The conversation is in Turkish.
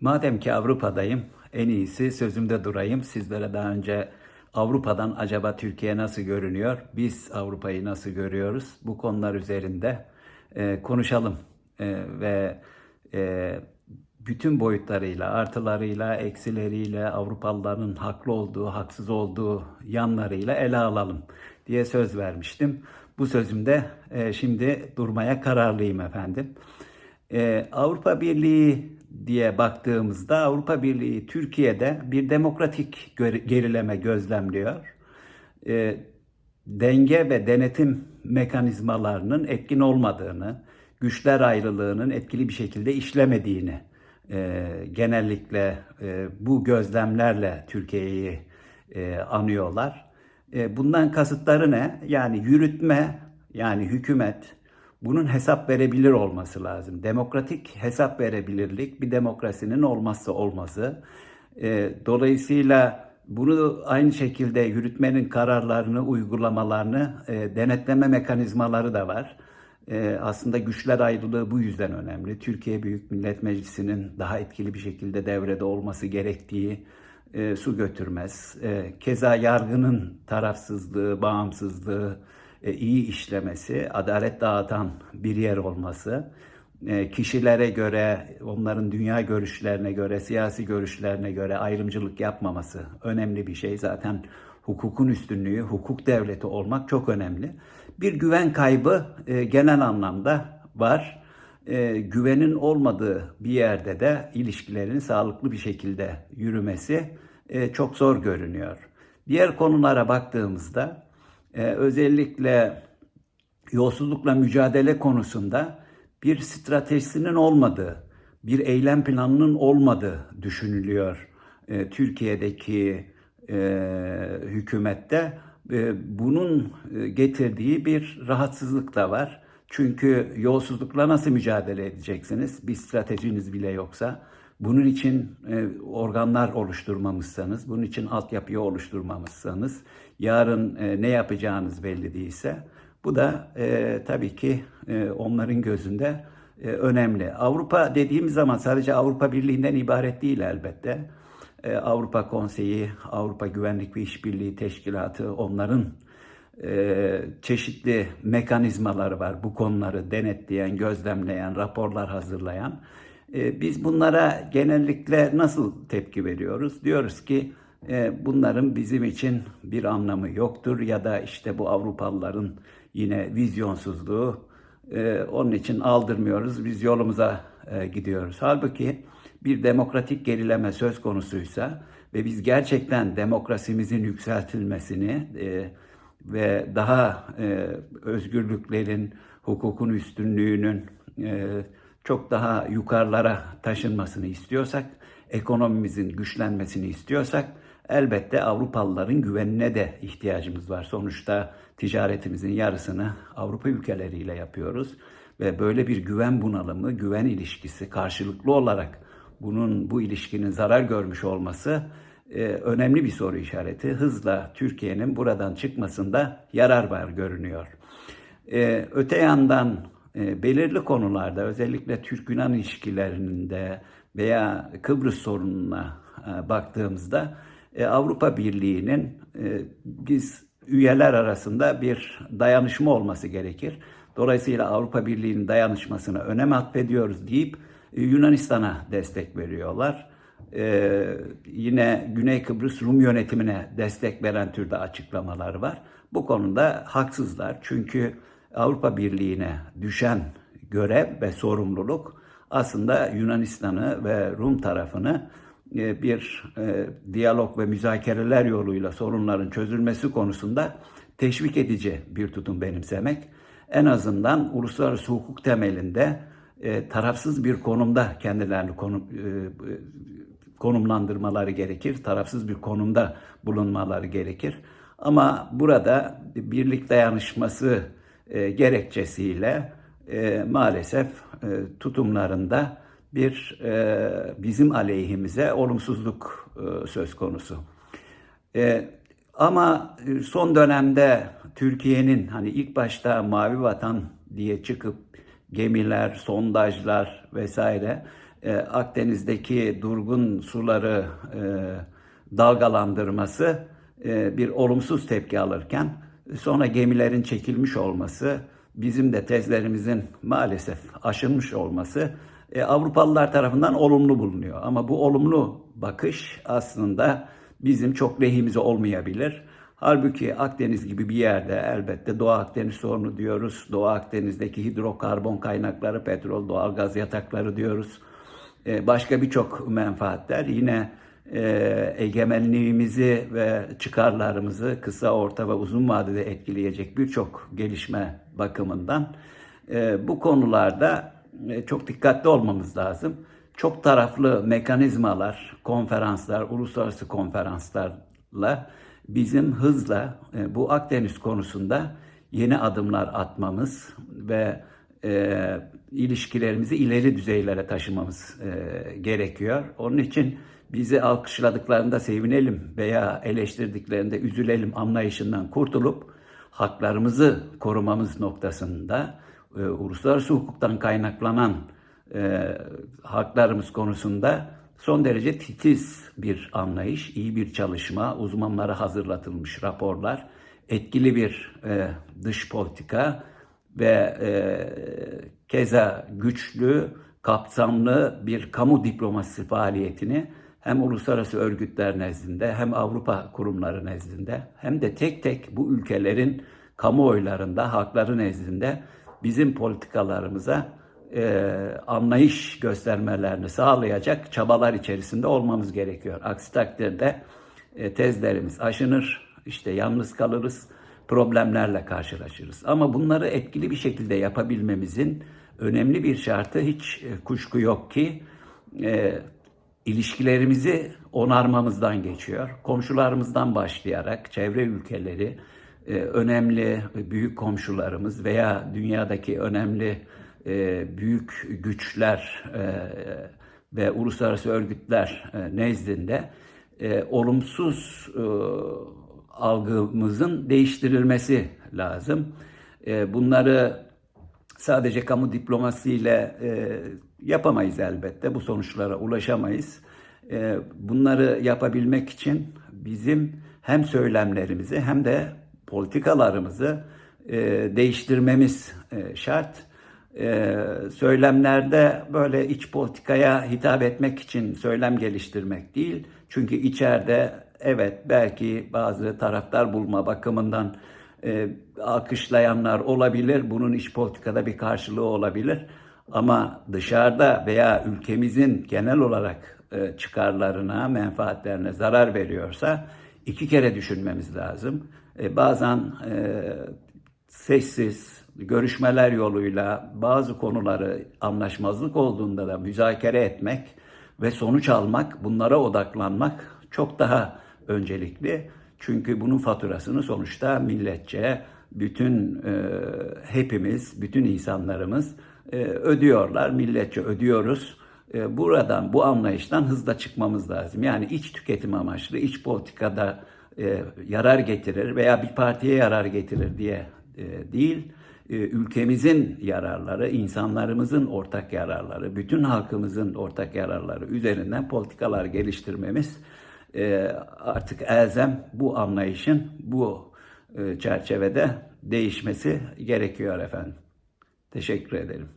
Madem ki Avrupa'dayım, en iyisi sözümde durayım. Sizlere daha önce Avrupa'dan acaba Türkiye nasıl görünüyor, biz Avrupa'yı nasıl görüyoruz, bu konular üzerinde e, konuşalım E, ve e, bütün boyutlarıyla, artılarıyla, eksileriyle, Avrupalıların haklı olduğu, haksız olduğu yanlarıyla ele alalım diye söz vermiştim. Bu sözümde e, şimdi durmaya kararlıyım efendim. Ee, Avrupa Birliği diye baktığımızda Avrupa Birliği Türkiye'de bir demokratik gerileme gözlemliyor. Ee, denge ve denetim mekanizmalarının etkin olmadığını, güçler ayrılığının etkili bir şekilde işlemediğini e, genellikle e, bu gözlemlerle Türkiye'yi e, anıyorlar. E, bundan kasıtları ne? Yani yürütme, yani hükümet, bunun hesap verebilir olması lazım. Demokratik hesap verebilirlik bir demokrasinin olmazsa olmazı. E, dolayısıyla bunu aynı şekilde yürütmenin kararlarını, uygulamalarını e, denetleme mekanizmaları da var. E, aslında güçler ayrılığı bu yüzden önemli. Türkiye Büyük Millet Meclisi'nin daha etkili bir şekilde devrede olması gerektiği e, su götürmez. E, keza yargının tarafsızlığı, bağımsızlığı, iyi işlemesi, adalet dağıtan bir yer olması, e, kişilere göre, onların dünya görüşlerine göre, siyasi görüşlerine göre ayrımcılık yapmaması önemli bir şey. Zaten hukukun üstünlüğü, hukuk devleti olmak çok önemli. Bir güven kaybı e, genel anlamda var. E, güvenin olmadığı bir yerde de ilişkilerin sağlıklı bir şekilde yürümesi e, çok zor görünüyor. Diğer konulara baktığımızda e, özellikle yolsuzlukla mücadele konusunda bir stratejisinin olmadığı, bir eylem planının olmadığı düşünülüyor e, Türkiye'deki e, hükümette. Bunun e, getirdiği bir rahatsızlık da var. Çünkü yolsuzlukla nasıl mücadele edeceksiniz? Bir stratejiniz bile yoksa. Bunun için e, organlar oluşturmamışsanız, bunun için altyapıyı oluşturmamışsanız, yarın e, ne yapacağınız belli değilse, bu da e, tabii ki e, onların gözünde e, önemli. Avrupa dediğimiz zaman sadece Avrupa Birliği'nden ibaret değil elbette. E, Avrupa Konseyi, Avrupa Güvenlik ve İşbirliği Teşkilatı onların e, çeşitli mekanizmaları var. Bu konuları denetleyen, gözlemleyen, raporlar hazırlayan. E, biz bunlara genellikle nasıl tepki veriyoruz? Diyoruz ki e, bunların bizim için bir anlamı yoktur ya da işte bu Avrupalıların yine vizyonsuzluğu e, onun için aldırmıyoruz. Biz yolumuza e, gidiyoruz. Halbuki bir demokratik gerileme söz konusuysa ve biz gerçekten demokrasimizin yükseltilmesini e, ve daha e, özgürlüklerin, hukukun üstünlüğünün e, çok daha yukarılara taşınmasını istiyorsak, ekonomimizin güçlenmesini istiyorsak elbette Avrupalıların güvenine de ihtiyacımız var. Sonuçta ticaretimizin yarısını Avrupa ülkeleriyle yapıyoruz ve böyle bir güven bunalımı, güven ilişkisi karşılıklı olarak bunun bu ilişkinin zarar görmüş olması e, önemli bir soru işareti. Hızla Türkiye'nin buradan çıkmasında yarar var görünüyor. E, öte yandan e, belirli konularda özellikle Türk-Yunan ilişkilerinde veya Kıbrıs sorununa e, baktığımızda e, Avrupa Birliği'nin e, biz üyeler arasında bir dayanışma olması gerekir. Dolayısıyla Avrupa Birliği'nin dayanışmasına önem atfediyoruz deyip e, Yunanistan'a destek veriyorlar. Ee, yine Güney Kıbrıs Rum yönetimine destek veren türde açıklamalar var. Bu konuda haksızlar. Çünkü Avrupa Birliği'ne düşen görev ve sorumluluk aslında Yunanistan'ı ve Rum tarafını e, bir e, diyalog ve müzakereler yoluyla sorunların çözülmesi konusunda teşvik edici bir tutum benimsemek. En azından uluslararası hukuk temelinde e, tarafsız bir konumda kendilerini konum, konumlandırmaları gerekir. Tarafsız bir konumda bulunmaları gerekir. Ama burada birlik dayanışması e, gerekçesiyle e, maalesef e, tutumlarında bir e, bizim aleyhimize olumsuzluk e, söz konusu. E, ama son dönemde Türkiye'nin hani ilk başta mavi vatan diye çıkıp gemiler, sondajlar vesaire e, Akdeniz'deki durgun suları e, dalgalandırması e, bir olumsuz tepki alırken sonra gemilerin çekilmiş olması, bizim de tezlerimizin maalesef aşılmış olması e, Avrupalılar tarafından olumlu bulunuyor. Ama bu olumlu bakış aslında bizim çok lehimize olmayabilir. Halbuki Akdeniz gibi bir yerde elbette Doğu Akdeniz sorunu diyoruz. Doğu Akdeniz'deki hidrokarbon kaynakları, petrol, doğalgaz yatakları diyoruz. Ee, Başka birçok menfaatler yine e, egemenliğimizi ve çıkarlarımızı kısa, orta ve uzun vadede etkileyecek birçok gelişme bakımından e, bu konularda e, çok dikkatli olmamız lazım. Çok taraflı mekanizmalar, konferanslar, uluslararası konferanslarla bizim hızla e, bu Akdeniz konusunda yeni adımlar atmamız ve e, ilişkilerimizi ileri düzeylere taşımamız e, gerekiyor. Onun için bizi alkışladıklarında sevinelim veya eleştirdiklerinde üzülelim anlayışından kurtulup haklarımızı korumamız noktasında e, uluslararası hukuktan kaynaklanan e, haklarımız konusunda son derece titiz bir anlayış, iyi bir çalışma, uzmanlara hazırlatılmış raporlar, etkili bir e, dış politika ve e, keza güçlü, kapsamlı bir kamu diplomasisi faaliyetini hem uluslararası örgütler nezdinde hem Avrupa kurumları nezdinde hem de tek tek bu ülkelerin kamuoylarında, hakları nezdinde bizim politikalarımıza e, anlayış göstermelerini sağlayacak çabalar içerisinde olmamız gerekiyor. Aksi takdirde e, tezlerimiz aşınır, işte yalnız kalırız, problemlerle karşılaşırız. Ama bunları etkili bir şekilde yapabilmemizin önemli bir şartı hiç e, kuşku yok ki e, ilişkilerimizi onarmamızdan geçiyor. Komşularımızdan başlayarak çevre ülkeleri, e, önemli büyük komşularımız veya dünyadaki önemli e, büyük güçler e, ve uluslararası örgütler e, nezdinde e, olumsuz e, algımızın değiştirilmesi lazım. E, bunları sadece kamu diplomasiyle e, yapamayız elbette. Bu sonuçlara ulaşamayız. E, bunları yapabilmek için bizim hem söylemlerimizi hem de politikalarımızı e, değiştirmemiz e, şart. E, söylemlerde böyle iç politikaya hitap etmek için söylem geliştirmek değil. Çünkü içeride evet belki bazı taraftar bulma bakımından e, alkışlayanlar olabilir. Bunun iç politikada bir karşılığı olabilir. Ama dışarıda veya ülkemizin genel olarak e, çıkarlarına, menfaatlerine zarar veriyorsa iki kere düşünmemiz lazım. E, bazen e, sessiz görüşmeler yoluyla bazı konuları anlaşmazlık olduğunda da müzakere etmek ve sonuç almak, bunlara odaklanmak çok daha öncelikli. Çünkü bunun faturasını sonuçta milletçe bütün e, hepimiz, bütün insanlarımız e, ödüyorlar. Milletçe ödüyoruz. E, buradan, bu anlayıştan hızla çıkmamız lazım. Yani iç tüketim amaçlı, iç politikada e, yarar getirir veya bir partiye yarar getirir diye değil, e, ülkemizin yararları, insanlarımızın ortak yararları, bütün halkımızın ortak yararları üzerinden politikalar geliştirmemiz e, artık elzem bu anlayışın bu e, çerçevede değişmesi gerekiyor efendim. Teşekkür ederim.